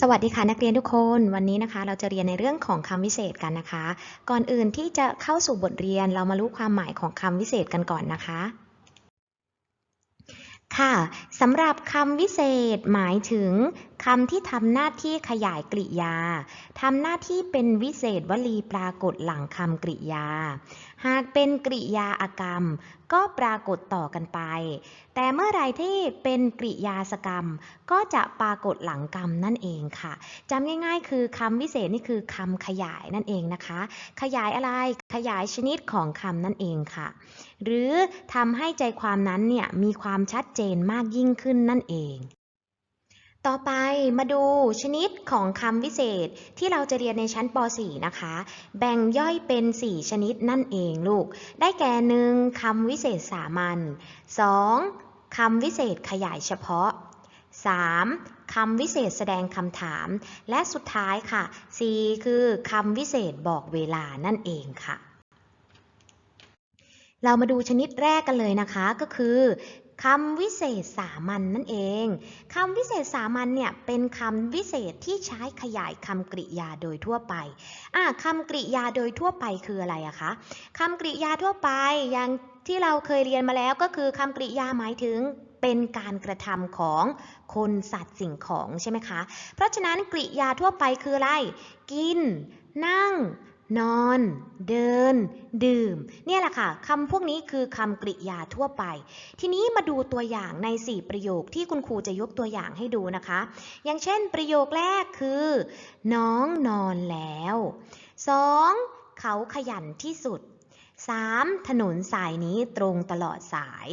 สวัสดีค่ะนักเรียนทุกคนวันนี้นะคะ เราจะเรียนในเรื่องของคำวิเศษกันนะคะ ก่อนอื่นที่จะเข้าสู่บทเรียนเรามารู้ความหมายของคำวิเศษกันก่อนนะคะ ค่ะสำหรับคำวิเศษหมายถึงคำที่ทำหน้าที่ขยายกริยาทำหน้าที่เป็นวิเศษวลีปรากฏหลังคำกริยา หากเป็นกริยาอากรรม ก็ปรากฏต่อกันไป แต่เมื่อไรที่เป็นกริยาสกรรม ก็จะปรากฏหลังกรรมนั่นเองค่ะจำง่ายๆ คือคำวิเศษนี่คือคำขยายนั่นเองนะคะ ขยายอะไรขยายชนิดของคำนั่นเองค่ะ หรือทำให้ใจความนั้นเนี่ยมีความชัดเจนมากยิ่งขึ้นนั่นเอง ต่อไปมาดูชนิดของคำวิเศษที่เราจะเรียนในชั้นป .4 นะคะ แบ่งย่อยเป็น 4 ชนิดนั่นเองลูก ได้แก่หนึ่งคำวิเศษสามัญ 2. คำวิเศษขยายเฉพาะ 3. คำวิเศษแสดงคำถาม และสุดท้ายค่ะ 4 คือคำวิเศษบอกเวลานั่นเองค่ะเรามาดูชนิดแรกกันเลยนะคะก็คือ คำวิเศษสามัญนนั่นเอง คำวิเศษสามัญเนี่ยเป็นคำวิเศษที่ใช้ขยายคำกริยาโดยทั่วไปอะคำกริยาโดยทั่วไปคืออะไรอะคะคำกริยาทั่วไปอย่างที่เราเคยเรียนมาแล้วก็คือคำกริยาหมายถึงเป็นการกระทำของคนสัตว์สิ่งของใช่ไหมคะ เพราะฉะนั้นกริยาทั่วไปคืออะไร กิน นั่ง นอน เดิน ดื่ม เนี่ยแหละค่ะคำพวกนี้คือคำกริยาทั่วไป ทีนี้มาดูตัวอย่างใน 4 ประโยคที่คุณครูจะยกตัวอย่างให้ดูนะคะ อย่างเช่น ประโยคแรกคือ น้องนอนแล้ว 2. เขาขยันที่สุด 3. ถนนสายนี้ตรงตลอดสาย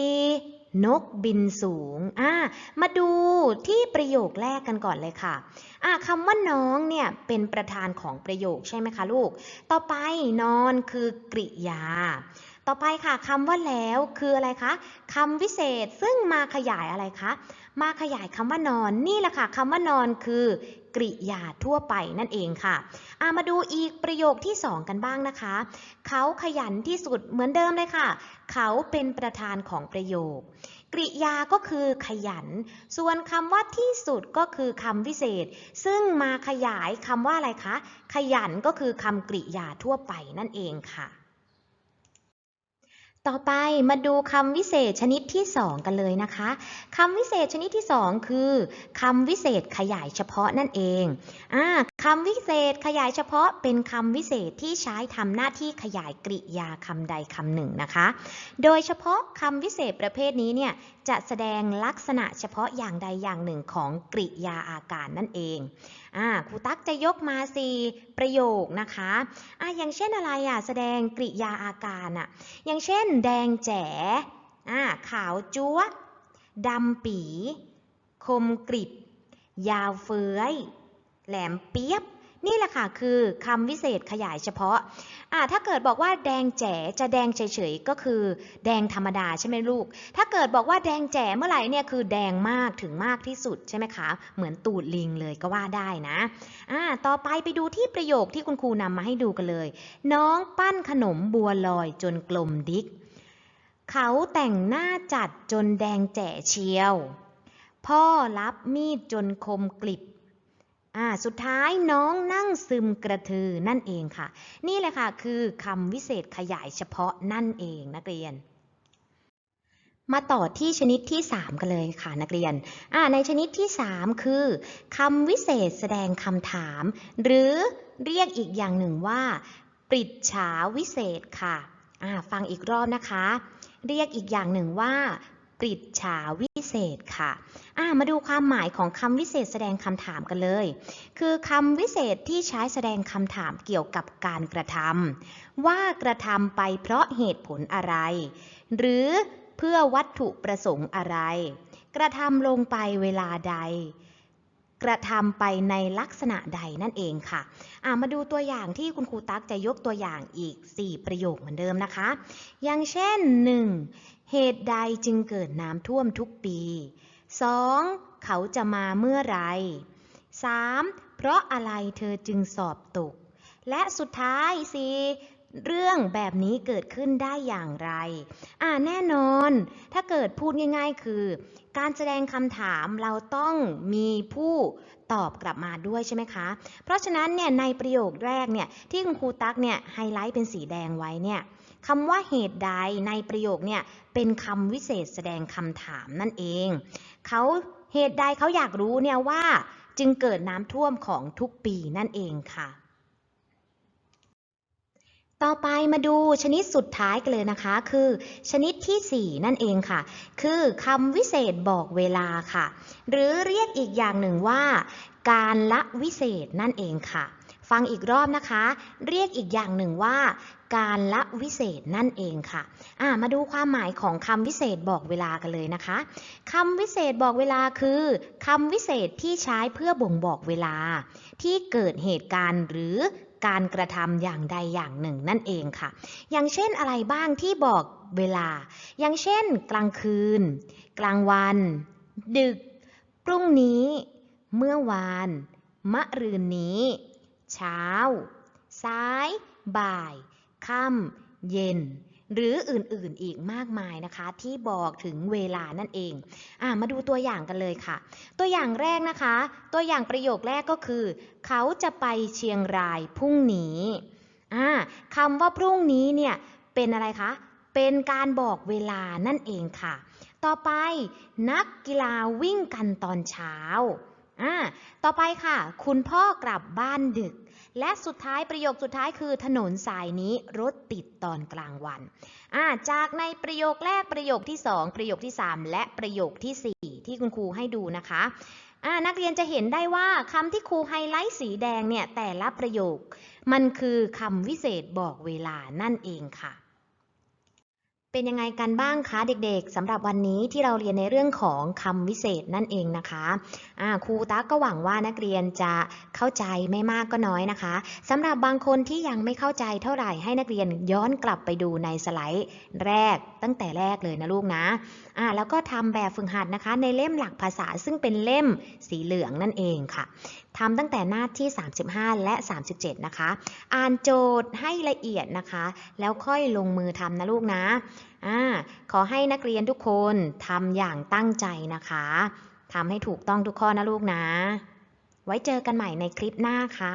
4. นกบินสูงอ่ามาดูที่ประโยคแรกกันก่อนเลยค่ะอ่าคำว่าน้องเนี่ยเป็นประธานของประโยคใช่ไหมคะลูก ต่อไปนอนคือกริยา ต่อไปค่ะคำว่าแล้วคืออะไรคะคำวิเศษซึ่งมาขยายอะไรคะ มาขยายคำว่านอนนี่แหละค่ะคำว่านอนคือกริยาทั่วไปนั่นเองค่ะอามาดูอีกประโยคที่สองกันบ้างนะคะ เขาขยันที่สุดเหมือนเดิมเลยค่ะ เขาเป็นประธานของประโยค กริยาก็คือขยัน ส่วนคำว่าที่สุดก็คือคำวิเศษ ซึ่งมาขยายคำว่าอะไรคะ ขยันก็คือคำกริยาทั่วไปนั่นเองค่ะ ต่อไปมาดูคำวิเศษชนิดที่2กันเลยนะคะคำวิเศษชนิดที่2คือคำวิเศษขยายเฉพาะนั่นเองอ่า คำวิเศษขยายเฉพาะเป็นคำวิเศษที่ใช้ทำหน้าที่ขยายกริยาคำใดคำหนึ่งนะคะ โดยเฉพาะคำวิเศษประเภทนี้เนี่ยจะแสดงลักษณะเฉพาะอย่างใดอย่างหนึ่งของกริยาอาการนั่นเองอ่าครูตั๊กจะยกมาสี่ประโยคนะคะอ่าอย่างเช่นอะไรอะแสดงกริยาอาการอะอย่างเช่น แดงแจ๋อ่าขาวจั๊วดำปี คมกริบ ยาวเฟ้ย แหลมเปียบ นี่แหละค่ะคือคำวิเศษขยายเฉพาะอ่าถ้าเกิดบอกว่าแดงแจ๋จะแดงเฉยๆก็คือ แดงธรรมดาใช่ไหมลูก ถ้าเกิดบอกว่าแดงแจ๋เมื่อไหร่เนี่ยคือแดงมากถึงมากที่สุดใช่ไหมคะ เหมือนตูดลิงเลยก็ว่าได้นะอ่าต่อไปไปดูที่ประโยคที่คุณครูนำมาให้ดูกันเลย น้องปั้นขนมบัวลอยจนกลมดิกเขาแต่งหน้าจัดจนแดงแจ๋เชียว พ่อรับมีดจนคมกลิบ อ่าสุดท้ายน้องนั่งซึมกระทือนั่นเองค่ะ นี่แหละค่ะคือคำวิเศษขยายเฉพาะนั่นเองนักเรียน มาต่อที่ชนิดที่ 3 กันเลยค่ะนักเรียนอ่าในชนิดที่ 3 คือคำวิเศษแสดงคำถาม หรือเรียกอีกอย่างหนึ่งว่า ปริจฉาวิเศษค่ะอ่าฟังอีกรอบนะคะ เรียกอีกอย่างหนึ่งว่า กริจฉาวิเศษค่ะามาดูความหมายของคำวิเศษแสดงคำถามกันเลย คือคำวิเศษที่ใช้แสดงคำถามเกี่ยวกับการกระทำว่ากระทำไปเพราะเหตุผลอะไร หรือเพื่อวัตถุประสงค์อะไร กระทำลงไปเวลาใด กระทำไปในลักษณะใดนั่นเองค่ะอ่ามาดูตัวอย่างที่คุณครูตั๊กจะยกตัวอย่างอีก 4 ประโยคเหมือนเดิมนะคะ อย่างเช่น 1. เหตุใดจึงเกิดน้ำท่วมทุกปี 2. เขาจะมาเมื่อไร 3. เพราะอะไรเธอจึงสอบตก และสุดท้าย 4. เรื่องแบบนี้เกิดขึ้นได้อย่างไร อ่าแน่นอน ถ้าเกิดพูดง่าย ๆ คือ การแสดงคำถามเราต้องมีผู้ตอบกลับมาด้วยใช่ไหมคะ เพราะฉะนั้นเนี่ยในประโยคแรกเนี่ยที่คุณครูตั๊กเนี่ยไฮไลท์เป็นสีแดงไว้เนี่ยคำว่าเหตุใดในประโยคเนี่ยเป็นคำวิเศษแสดงคำถามนั่นเอง เขาเหตุใดเขาอยากรู้เนี่ยว่าจึงเกิดน้ำท่วมของทุกปีนั่นเองค่ะ ต่อไปมาดูชนิดสุดท้ายกันเลยนะคะ คือ ชนิดทีสี่ 4 นั่นเองค่ะ คือคำวิเศษบอกเวลาค่ะ หรือเรียกอีกอย่างหนึ่งว่า การละวิเศษนั่นเองค่ะ ฟังอีกรอบนะคะ เรียกอีกอย่างหนึ่งว่า การละวิเศษนั่นเองค่ะอ่ามาดูความหมายของคำวิเศษบอกเวลากันเลยนะคะคำวิเศษบอกเวลาคือคำวิเศษที่ใช้เพื่อบ่งบอกเวลา ที่เกิดเหตุการณ์หรือ การกระทำอย่างใดอย่างหนึ่งนั่นเองค่ะ อย่างเช่นอะไรบ้างที่บอกเวลา อย่างเช่น กลางคืน กลางวัน ดึก พรุ่งนี้ เมื่อวาน มะรืนนี้ เช้าซ้าย บ่าย ค่ำ เย็น หรืออื่นๆอีกมากมายนะคะ ที่บอกถึงเวลานั่นเองอมาดูตัวอย่างกันเลยค่ะ ตัวอย่างแรกนะคะ ตัวอย่างประโยคแรกก็คือ เขาจะไปเชียงรายพรุ่งนี้คำว่าพรุ่งนี้เนี่ยเป็นอะไรคะ เป็นการบอกเวลานั่นเองค่ะ ต่อไปนักกีฬาวิ่งกันตอนเช้า อ่าต่อไปค่ะ คุณพ่อกลับบ้านดึก และสุดท้ายประโยคสุดท้ายคือถนนสายนี้รถติดตอนกลางวันอ่าจากในประโยคแรกประโยคที่ 2 ประโยคที่ 3 และประโยคทีสี่4 ที่คุณครูให้ดูนะคะนักเรียนจะเห็นได้ว่าคำที่ครูไฮไลท์สีแดงเนี่ยแต่ละประโยค มันคือคำวิเศษบอกเวลานั่นเองค่ะ เป็นยังไงกันบ้างคะเด็กๆสำหรับวันนี้ที่เราเรียนในเรื่องของคำวิเศษนั่นเองนะคะอ่าครูตั๊กก็หวังว่านักเรียนจะเข้าใจไม่มากก็น้อยนะคะสำหรับบางคนที่ยังไม่เข้าใจเท่าไหร่ให้นักเรียนย้อนกลับไปดูในสไลด์แรกตั้งแต่แรกเลยนะลูกนะอ่าแล้วก็ทำแบบฝึกหัดนะคะ ในเล่มหลักภาษาซึ่งเป็นเล่มสีเหลืองนั่นเองค่ะ ทำตั้งแต่หน้าที่ 35 และ 37 นะคะ อ่านโจทย์ให้ละเอียดนะคะ แล้วค่อยลงมือทำนะลูกนะอ่าขอให้นักเรียนทุกคนทำอย่างตั้งใจนะคะทำให้ถูกต้องทุกข้อนะลูกนะ ไว้เจอกันใหม่ในคลิปหน้าค่ะ